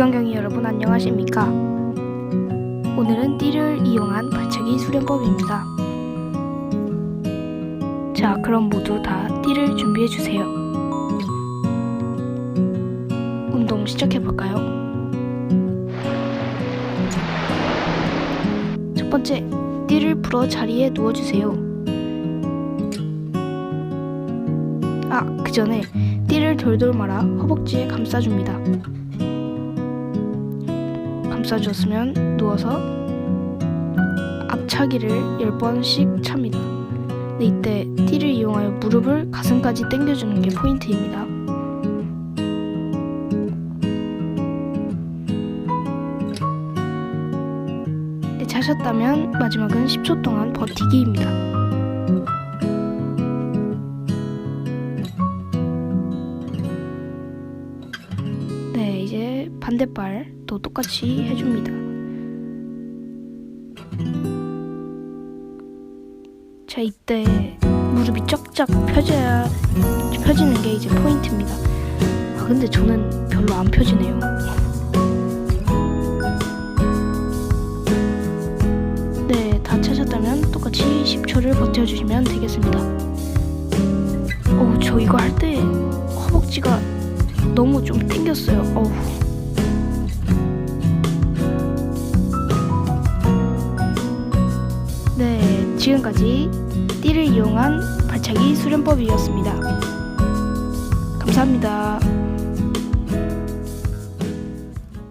구경경이 여러분 안녕하십니까? 오늘은 띠를 이용한 발차기 수련법입니다. 자, 그럼 모두 다 띠를 준비해 주세요. 운동 시작해 볼까요? 첫 번째, 띠를 풀어 자리에 누워 주세요. 아, 그 전에 띠를 돌돌 말아 허벅지에 감싸줍니다. 감싸주었으면 누워서 앞차기를 10번씩 찹니다. 네, 이때 띠를 이용하여 무릎을 가슴까지 당겨주는 게 포인트입니다. 네, 차셨다면 마지막은 10초 동안 버티기입니다. 네, 이제 반대발 도 똑같이 해줍니다. 자, 이때 무릎이 쫙쫙 펴져야 펴지는 게 이제 포인트입니다. 아, 근데 저는 별로 안 펴지네요. 네, 다 차셨다면 똑같이 10초를 버텨주시면 되겠습니다. 어, 저 이거 할 때 허벅지가 너무 좀 땡겼어요. 어우. 지금까지 띠를 이용한 발차기 수련법이었습니다. 감사합니다.